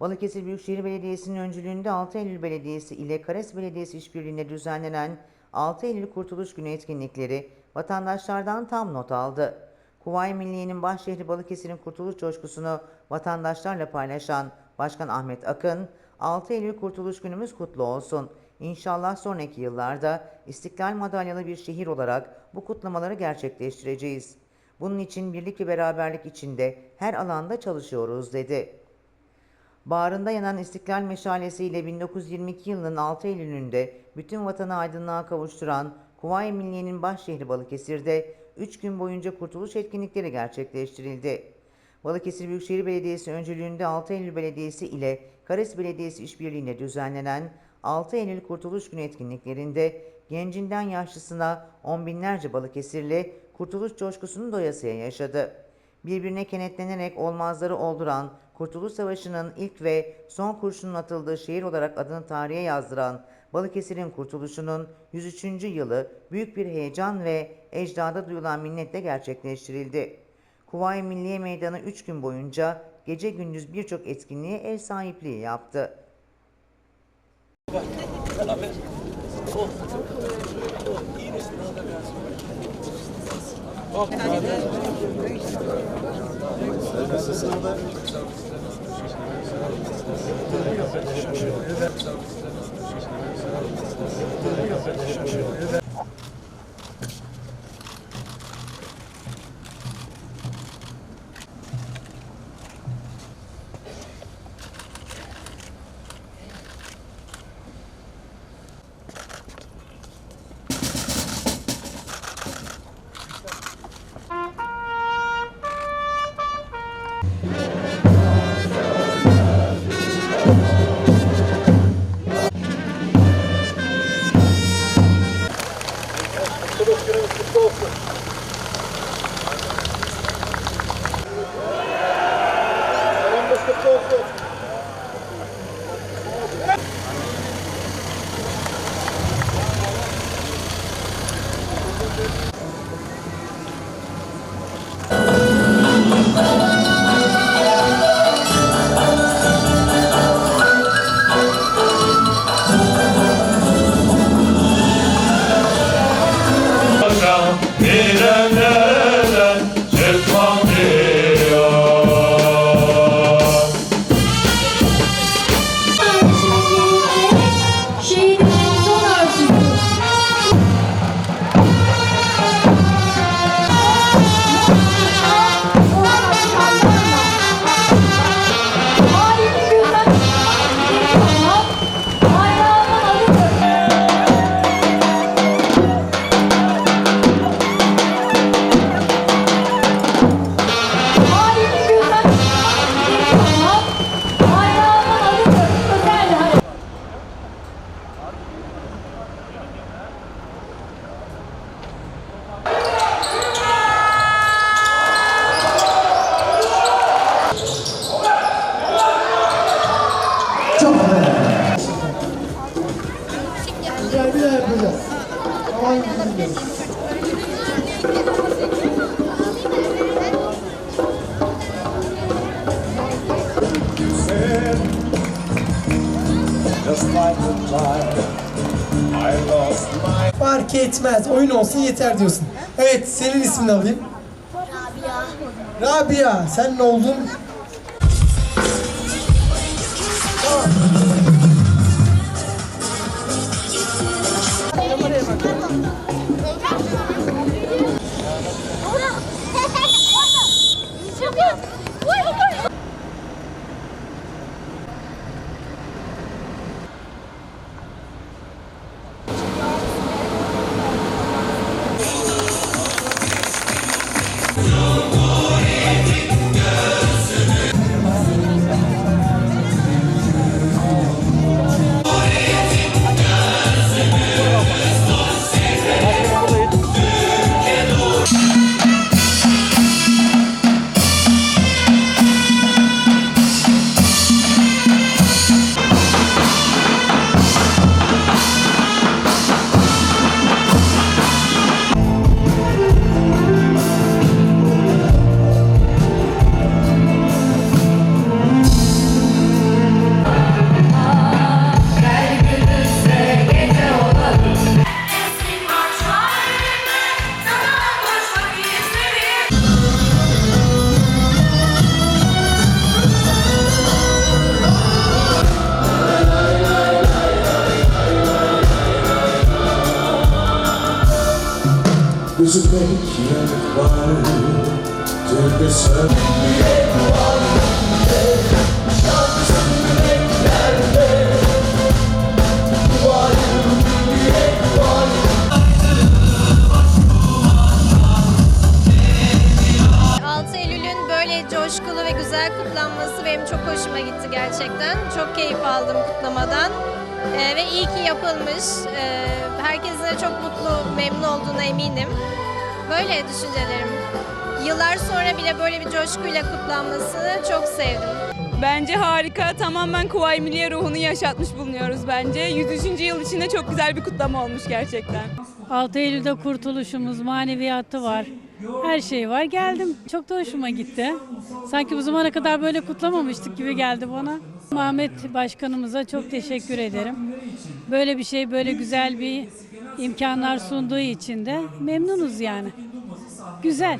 Balıkesir Büyükşehir Belediyesi'nin öncülüğünde 6 Eylül Belediyesi ile Kares Belediyesi işbirliğinde düzenlenen 6 Eylül Kurtuluş Günü etkinlikleri vatandaşlardan tam not aldı. Kuvayi Milliye'nin başşehri Balıkesir'in kurtuluş coşkusunu vatandaşlarla paylaşan Başkan Ahmet Akın, 6 Eylül Kurtuluş Günümüz kutlu olsun. İnşallah sonraki yıllarda İstiklal Madalyalı bir şehir olarak bu kutlamaları gerçekleştireceğiz. Bunun için birlik ve beraberlik içinde her alanda çalışıyoruz dedi. Bağrında yanan İstiklal Meşalesiyle 1922 yılının 6 Eylül'ünde bütün vatanı aydınlığa kavuşturan Kuvayi Milliye'nin başşehri Balıkesir'de 3 gün boyunca kurtuluş etkinlikleri gerçekleştirildi. Balıkesir Büyükşehir Belediyesi öncülüğünde 6 Eylül Belediyesi ile Kares Belediyesi işbirliğinde düzenlenen 6 Eylül Kurtuluş Günü etkinliklerinde gencinden yaşlısına on binlerce Balıkesirli kurtuluş coşkusunu doyasıya yaşadı. Birbirine kenetlenerek olmazları olduran Kurtuluş Savaşı'nın ilk ve son kurşunun atıldığı şehir olarak adını tarihe yazdıran Balıkesir'in kurtuluşunun 103. yılı büyük bir heyecan ve ecdada duyulan minnetle gerçekleştirildi. Kuvayi Milliye Meydanı 3 gün boyunca gece gündüz birçok etkinliğe ev sahipliği yaptı. Bilenlerden Fark etmez. Oyun olsun yeter diyorsun. Evet senin ismini alayım. Rabia. Rabia. Sen ne oldun? Tamam. Üzülmek yanık var Türkü söyle 6 Eylül'ün böyle coşkulu ve güzel kutlanması benim çok hoşuma gitti gerçekten. Çok keyif aldım kutlamadan. Ee, ve iyi ki yapılmış. Ee, herkesin de çok mutlu, memnun olduğuna eminim. Böyle düşüncelerim. Yıllar sonra bile böyle bir coşkuyla kutlanmasını çok sevdim. Bence harika. Tamamen Kuvayi Milliye ruhunu yaşatmış bulunuyoruz bence. 103. yıl içinde çok güzel bir kutlama olmuş gerçekten. 6 Eylül'de kurtuluşumuz, maneviyatı var. Her şey var. Geldim. Çok da hoşuma gitti. Sanki bu zamana kadar böyle kutlamamıştık gibi geldi bana. Ahmet Başkanımıza çok teşekkür ederim. Böyle bir şey, böyle güzel bir imkanlar sunduğu için de memnunuz yani. Güzel.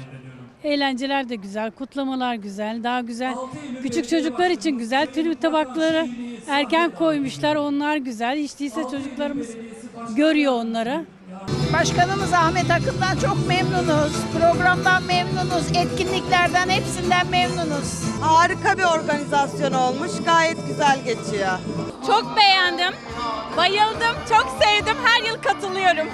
Eğlenceler de güzel, kutlamalar güzel, daha güzel. Küçük çocuklar için güzel. Tülü tabakları erken koymuşlar, onlar güzel. Hiç değilse çocuklarımız görüyor onları. Başkanımız Ahmet Akın'dan çok memnunuz. Programdan memnunuz. Etkinliklerden hepsinden memnunuz. Harika bir organizasyon olmuş. Gayet güzel geçiyor. Çok beğendim. Bayıldım. Çok sevdim. Her yıl katılıyorum.